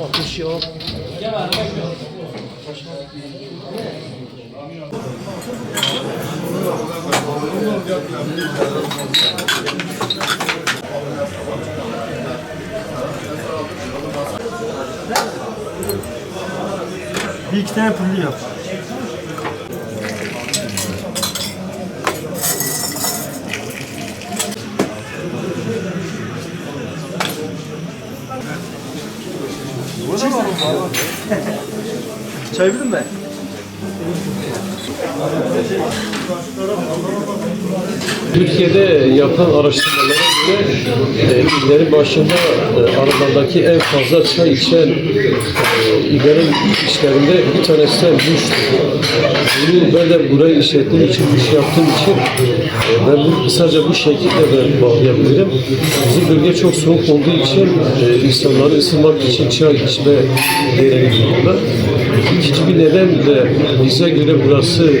Ateş yok. Bir iki tane pulli yap. Çay bildin mi? Türkiye'de yapılan araştırmalara göre e, illerin başında e, aralarındaki en fazla çay içen e, illerin işlerinde bir tanesi de Muş'tur. Bunu ben de burayı işlettiğim için, iş yaptığım için e, ben bu, sadece bu şekilde de bağlayabilirim. Bizim bölge çok soğuk olduğu için e, insanları ısınmak için çay içme gereği duyuyorlar. İkinci bir neden de bize göre burası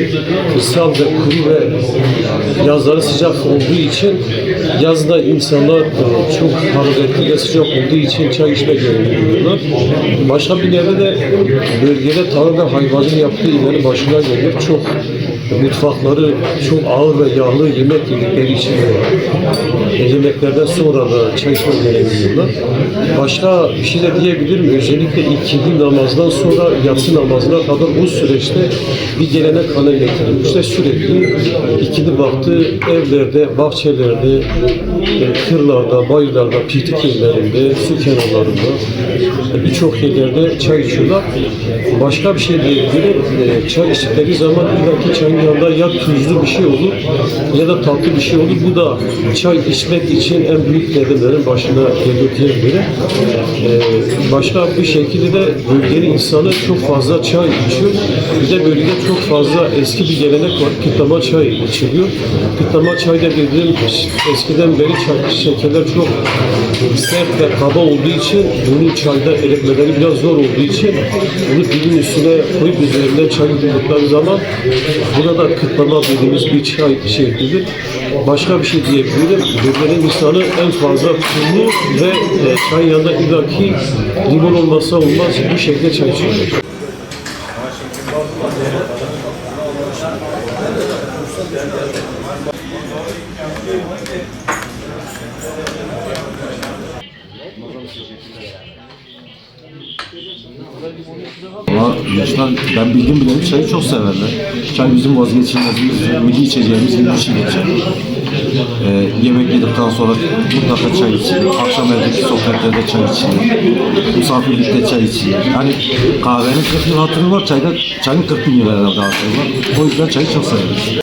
kırsal ve kuru ve yazları sıcak olduğu için yazda insanlar e, çok hararetli ve sıcak olduğu için çay içme gereği duyuyorlar. Başka bir neden de bölgede tarım ve hayvancılık yaptığı illerin başına geliyor. Çok mutfakları çok ağır ve yağlı yemek yedikleri için e, yemeklerden sonra da gereği duyuyorlar. Başka bir şey de diyebilirim. Özellikle ikindi namazdan sonra yatsı namazına kadar o süreçte bir gelenek haline getirilmiş. İşte sürekli ikindi vakti evlerde, bahçelerde, e, kırlarda, bayırlarda, piknik yerlerinde, su kenarlarında e, birçok yerlerde çay içiyorlar. Başka bir şey diyebilirim. E, çay içtikleri zaman illaki çayın yanında ya tuzlu bir şey olur ya da tatlı bir şey olur. Bu da çay içmek için en büyük nedenlerin başına geliyor diyebilirim. E, başka bir şekilde de bölgenin insanı çok fazla çay içiyor. Bir de bölgede çok fazla eski bir gelenek var. Kıtlama çay içiliyor. Kıtlama çay da bildiğim eskiden beri çay, şekerler çok sert ve kaba olduğu için bunu çayda eritmeleri biraz zor olduğu için bunu dilin üstüne koyup üzerinden çay yudumlukları zaman buna da kıtlama dediğimiz bir çay şeklidir. Başka bir şey diyebilirim. Bölgenin insanı en fazla tuzlu ve e, çay yanında illaki limon olmazsa olmaz bu şekilde çay içiyorlar. Ama gençler ben bildiğim bileli çayı çok severler. Çay bizim vazgeçilmezimiz, milli içeceğimiz gibi bir şey geçer. Ee, yemek yedikten sonra mutlaka çay içilir. Akşam evdeki sohbetlerde çay içilir. Misafirlikte çay içilir. Yani kahvenin 40 yıl hatırı var, çayda, çayın 40 bin yıl herhalde hatırı var. O yüzden çayı çok severiz.